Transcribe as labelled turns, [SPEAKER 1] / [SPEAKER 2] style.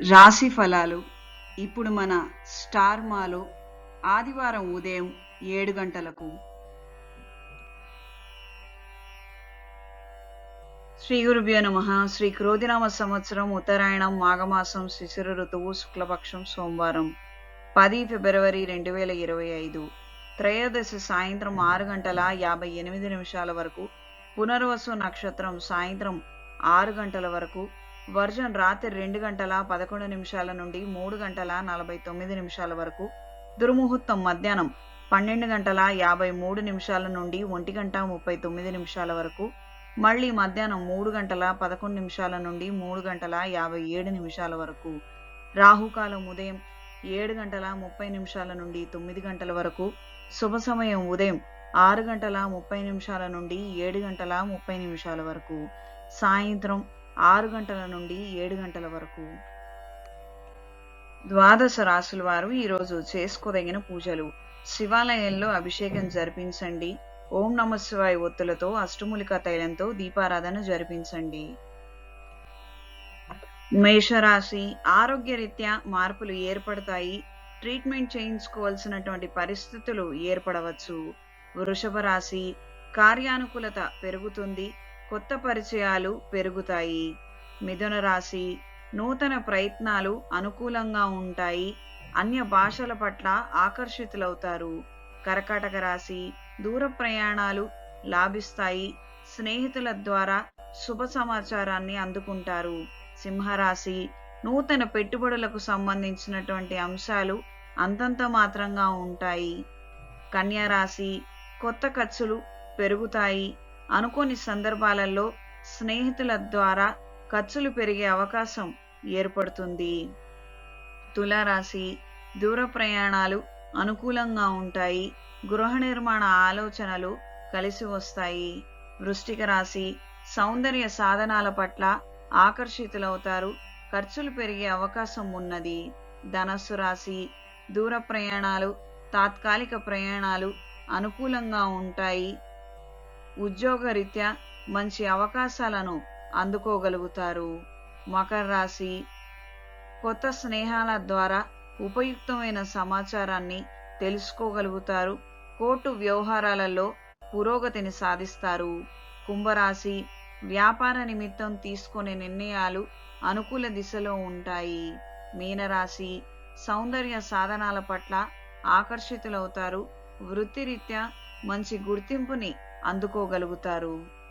[SPEAKER 1] రాశి ఫలాలు. ఇప్పుడు మన స్టార్ మాలో ఆదివారం ఉదయం ఏడు గంటలకు శ్రీ గురుభ్యో నమ. శ్రీ క్రోధినామ సంవత్సరం ఉత్తరాయణం మాఘమాసం శిశిర ఋతువు శుక్లపక్షం సోమవారం పది ఫిబ్రవరి రెండు వేల ఇరవై ఐదు. త్రయోదశి సాయంత్రం ఆరు గంటల యాభై ఎనిమిది నిమిషాల వరకు పునర్వసు నక్షత్రం సాయంత్రం ఆరు గంటల వరకు వర్జన్ రాత్రి రెండు గంటల పదకొండు నిమిషాల నుండి మూడు గంటల నలభై తొమ్మిది నిమిషాల వరకు దుర్ముహూర్తం మధ్యాహ్నం పన్నెండు గంటల యాభై మూడు నిమిషాల నుండి ఒంటి గంట ముప్పై తొమ్మిది నిమిషాల వరకు మళ్ళీ మధ్యాహ్నం మూడు గంటల పదకొండు నిమిషాల నుండి మూడు గంటల యాభై ఏడు నిమిషాల వరకు రాహుకాలం ఉదయం ఏడు గంటల ముప్పై నిమిషాల నుండి తొమ్మిది గంటల వరకు శుభ సమయం ఉదయం ఆరు గంటల ముప్పై నిమిషాల నుండి ఏడు గంటల ముప్పై నిమిషాల వరకు సాయంత్రం ఆరు గంటల నుండి ఏడు గంటల వరకు. ద్వాదశ రాసుల వారు ఈరోజు చేసుకోదగిన పూజలు. శివాలయంలో అభిషేకం జరిపించండి. ఓం నమ శివాయ ఒత్తులతో అష్టములిక తైలంతో దీపారాధన జరిపించండి. మేషరాశి ఆరోగ్యరీత్యా మార్పులు ఏర్పడతాయి. ట్రీట్మెంట్ చేయించుకోవాల్సినటువంటి పరిస్థితులు ఏర్పడవచ్చు. వృషభ రాశి కార్యానుకూలత పెరుగుతుంది. కొత్త పరిచయాలు పెరుగుతాయి. మిథున రాశి నూతన ప్రయత్నాలు అనుకూలంగా ఉంటాయి. అన్య భాషల పట్ల ఆకర్షితులవుతారు. కర్కాటక రాశి దూర ప్రయాణాలు లాభిస్తాయి. స్నేహితుల ద్వారా శుభ సమాచారాన్ని అందుకుంటారు. సింహరాశి నూతన పెట్టుబడులకు సంబంధించినటువంటి అంశాలు అంతంత మాత్రంగా ఉంటాయి. కన్యారాశి కొత్త ఖర్చులు పెరుగుతాయి. అనుకోని సందర్భాలలో స్నేహితుల ద్వారా ఖర్చులు పెరిగే అవకాశం ఏర్పడుతుంది. తులారాశి దూర ప్రయాణాలు అనుకూలంగా ఉంటాయి. గృహ నిర్మాణ ఆలోచనలు కలిసి వస్తాయి. వృష్టిక రాశి సౌందర్య సాధనాల పట్ల ఆకర్షితులవుతారు. ఖర్చులు పెరిగే అవకాశం ఉన్నది. ధనస్సు రాశి దూర ప్రయాణాలు తాత్కాలిక ప్రయాణాలు అనుకూలంగా ఉంటాయి. ఉద్యోగరీత్యా మంచి అవకాశాలను అందుకోగలుగుతారు. మకర రాశి కొత్త స్నేహాల ద్వారా ఉపయుక్తమైన సమాచారాన్ని తెలుసుకోగలుగుతారు. కోర్టు వ్యవహారాలలో పురోగతిని సాధిస్తారు. కుంభరాశి వ్యాపార నిమిత్తం తీసుకునే నిర్ణయాలు అనుకూల దిశలో ఉంటాయి. మీనరాశి సౌందర్య సాధనాల పట్ల ఆకర్షితులవుతారు. వృత్తిరీత్యా మంచి గుర్తింపుని అందుకోగలుగుతారు.